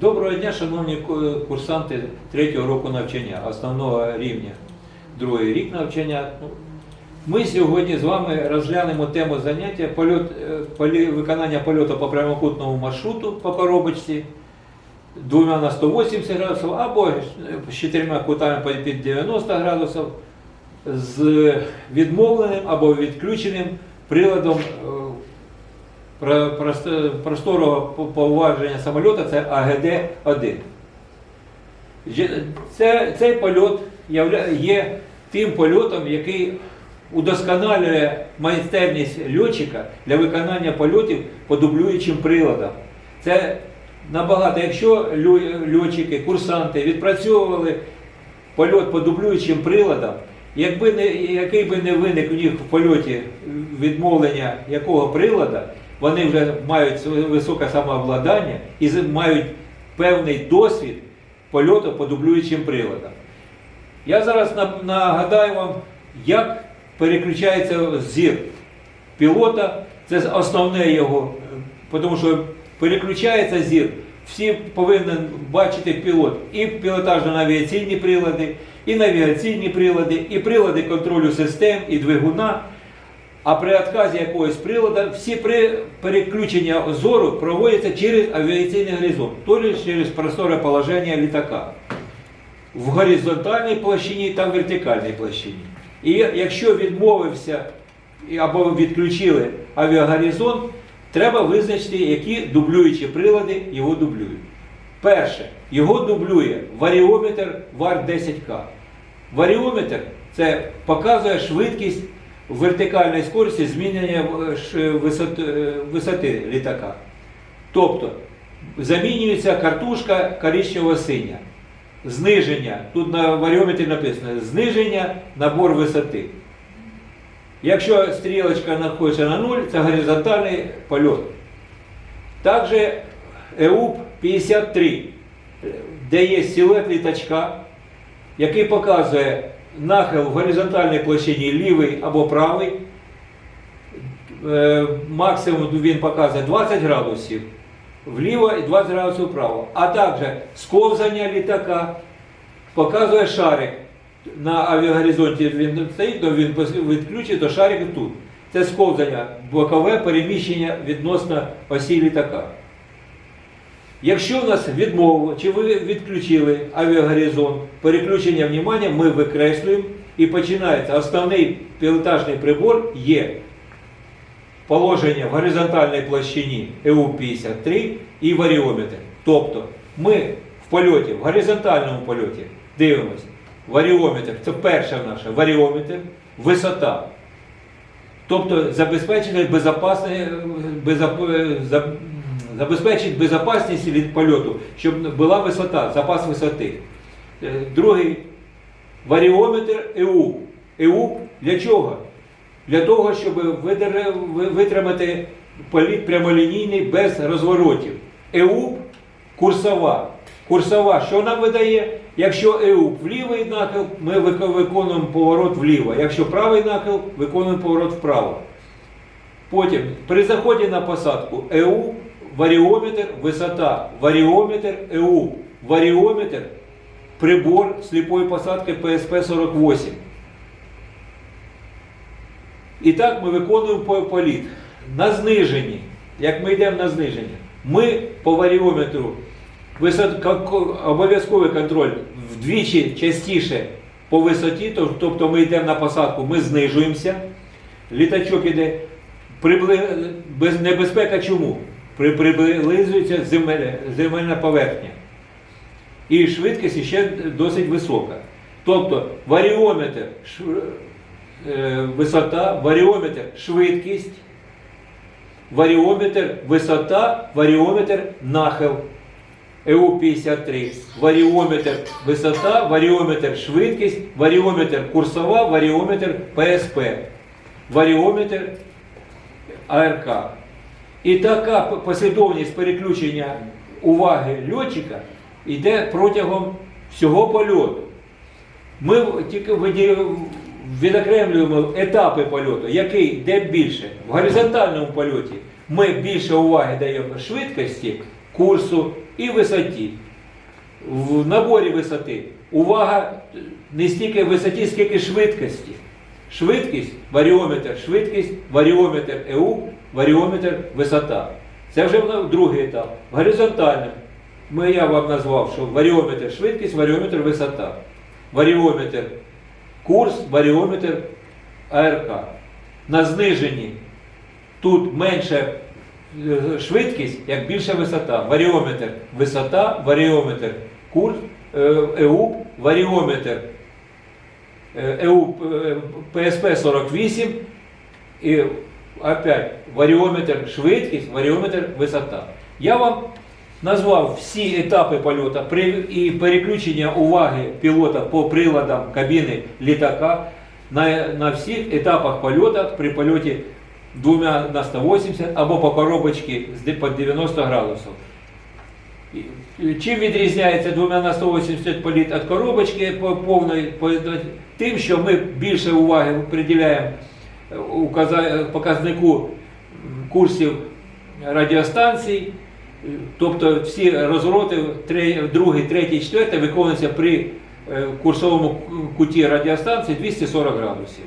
Доброго дня, шановні курсанти третього року навчання, основного рівня, другий рік навчання. Ми сьогодні з вами розглянемо тему заняття польот, е, полі- виконання польоту по прямокутному маршруту по коробочці двома на 180 градусів або з чотирма кутами під 90 градусів з відмовленим або відключеним приладом е, просторого по- поваження самольота це АГД-1. Це, цей польот є тим польотом, який удосконалює майстерність льотчика для виконання польотів по дублюючим приладам. Це набагато, якщо льотчики, курсанти відпрацьовували польот по дублюючим приладам, якби не, який би не виник у них в польоті відмовлення якого прилада, вони вже мають високе самообладнання і мають певний досвід польоту по дублюючим приладам. Я зараз нагадаю вам, як переключається зір пілота, це основне його, тому що переключається зір. Всі повинен бачити пілот і пілотажно-навігаційні прилади, і навігаційні прилади, і прилади контролю систем, і двигуна. А при відказі якогось приладу всі при переключення зору проводяться через авіаційний горизонт, тобто через просторе положення літака в горизонтальній площині та в вертикальній площині. І якщо відмовився або відключили авіагоризонт, треба визначити, які дублюючі прилади його дублюють. Перше, його дублює варіометр вар 10К. Варіометр це показує швидкість вертикальної скорості змінення е, висоти, літака. Тобто замінюється картушка коричнево синя. Зниження, тут на варіометрі написано зниження набор висоти. Якщо стрілочка знаходиться на 0, це горизонтальний польот. Також ЕУП 53, де є силует літачка, який показує нахил в горизонтальній площині лівий або правий. Е, Максимум він показує 20 градусів вліво і 20 градусів вправо. А також сковзання літака показує шарик. На авіагоризонті він стоїть, то він відключить, то шарик тут. Це сковзання, бокове переміщення відносно осі літака. Якщо в нас відмова, чи ви відключили авіагоризонт, переключення внимання ми викреслюємо і починається основний пілотажний прибор є положення в горизонтальній площині ЕУ-53 і варіометр. Тобто ми в польоті, в горизонтальному польоті дивимося. Варіометр, це перше наше варіометр, висота. Тобто забезпечити безопасне, безоп- за- забезпечить безопасність від польоту, щоб була висота, запас висоти. Е, Другий варіометр ЕУ. ЕУ для чого? Для того, щоб витримати політ прямолінійний без розворотів. ЕУ курсова. Курсова, що нам видає? Якщо ЕУ в лівий нахил, ми виконуємо поворот вліво. Якщо правий нахил, виконуємо поворот вправо. Потім при заході на посадку ЕУ, варіометр, висота, варіометр, ЕУ, варіометр, прибор сліпої посадки ПСП-48. І так ми виконуємо політ. На зниженні, як ми йдемо на зниження, ми по варіометру обов'язковий контроль вдвічі частіше по висоті, тобто ми йдемо на посадку, ми знижуємося. Літачок іде. Небезпека чому? При... Приблизується земель... земельна поверхня. І швидкість ще досить висока. Тобто варіометр, е, висота, варіометр, швидкість, варіометр, висота, варіометр, нахил. ЕУ-53, варіометр висота, варіометр швидкість, варіометр курсова, варіометр ПСП, варіометр АРК. І така послідовність переключення уваги льотчика йде протягом всього польоту. Ми тільки відокремлюємо етапи польоту, який де більше. В горизонтальному польоті ми більше уваги даємо швидкості, курсу і висоті. В наборі висоти увага не стільки висоті, скільки швидкості. Швидкість, варіометр, швидкість, варіометр ЕУ, варіометр висота. Це вже другий етап. Горизонтальним. Ми, я вам назвав, що варіометр швидкість, варіометр висота. Варіометр курс, варіометр АРК. На зниженні тут менша е, швидкість, як більша висота. Варіометр висота, варіометр курс, е, ЕУ, варіометр е, ЕУ е, ПСП 48 і опять варіометр швидкість, варіометр висота. Я вам назвав всі етапи польоту і переключення уваги пілота по приладам кабіни літака на, на всіх етапах польоту при польоті двома на 180 або по коробочці під 90 градусів. Чим відрізняється двома на 180 політ від коробочки по повної по, тим, що ми більше уваги приділяємо показнику курсів радіостанцій, тобто всі розвороти другий, третій, четвертий виконуються при е, курсовому куті радіостанції 240 градусів.